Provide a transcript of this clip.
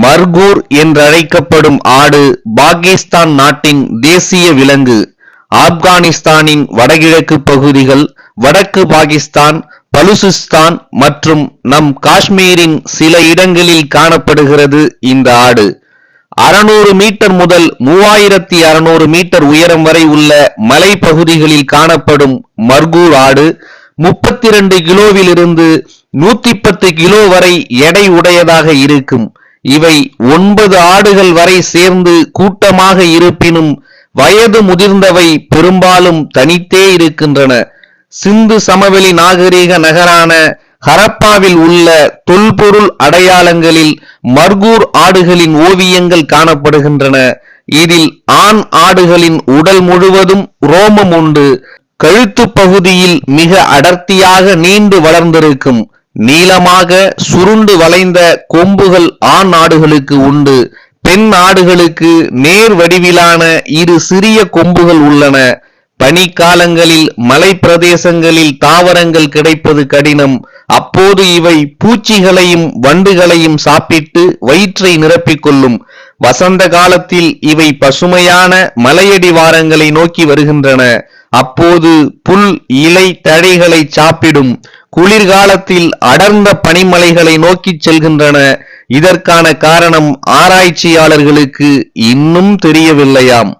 மர்கூர் என்றழைக்கப்படும் ஆடு பாகிஸ்தான் நாட்டின் தேசிய விலங்கு. ஆப்கானிஸ்தானின் வடகிழக்கு பகுதிகள் வடக்கு பாகிஸ்தான் பலுசிஸ்தான் மற்றும் நம் காஷ்மீரின் சில இடங்களில் காணப்படுகிறது இந்த ஆடு. அறுநூறு மீட்டர் முதல் மூவாயிரத்தி அறுநூறு மீட்டர் உயரம் வரை உள்ள மலைப்பகுதிகளில் காணப்படும் மர்கூர் ஆடு முப்பத்தி ரெண்டு கிலோவிலிருந்து நூத்தி பத்து கிலோ வரை எடை உடையதாக இருக்கும். இவை ஒன்பது ஆடுகள் வரை சேர்ந்து கூட்டமாக இருப்பினும் வயது முதிர்ந்தவை பெரும்பாலும் தனித்தே இருக்கின்றன. சிந்து சமவெளி நாகரிக நகரான ஹரப்பாவில் உள்ள தொல்பொருள் அடையாளங்களில் மர்கூர் ஆடுகளின் ஓவியங்கள் காணப்படுகின்றன. இதில் ஆண் ஆடுகளின் உடல் முழுவதும் ரோமம் உண்டு. கழுத்து பகுதியில் மிக அடர்த்தியாக நீண்டு வளர்ந்திருக்கும். நீளமாக சுருண்டு வளைந்த கொம்புகள் ஆண் ஆடுகளுக்கு உண்டு. பெண் ஆடுகளுக்கு நேர் வடிவிலான இரு சிறிய கொம்புகள் உள்ளன. பனிக்காலங்களில் மலை பிரதேசங்களில் தாவரங்கள் கிடைப்பது கடினம். அப்போது இவை பூச்சிகளையும் வண்டுகளையும் சாப்பிட்டு வயிற்றை நிரப்பிக் கொள்ளும். வசந்த காலத்தில் இவை பசுமையான மலையடிவாரங்களை நோக்கி வருகின்றன. அப்போது புல் இலை தழைகளை சாப்பிடும். குளிர்காலத்தில் அடர்ந்த பனிமலைகளை நோக்கிச் செல்கின்றன. இதற்கான காரணம் ஆராய்ச்சியாளர்களுக்கு இன்னும் தெரியவில்லையாம்.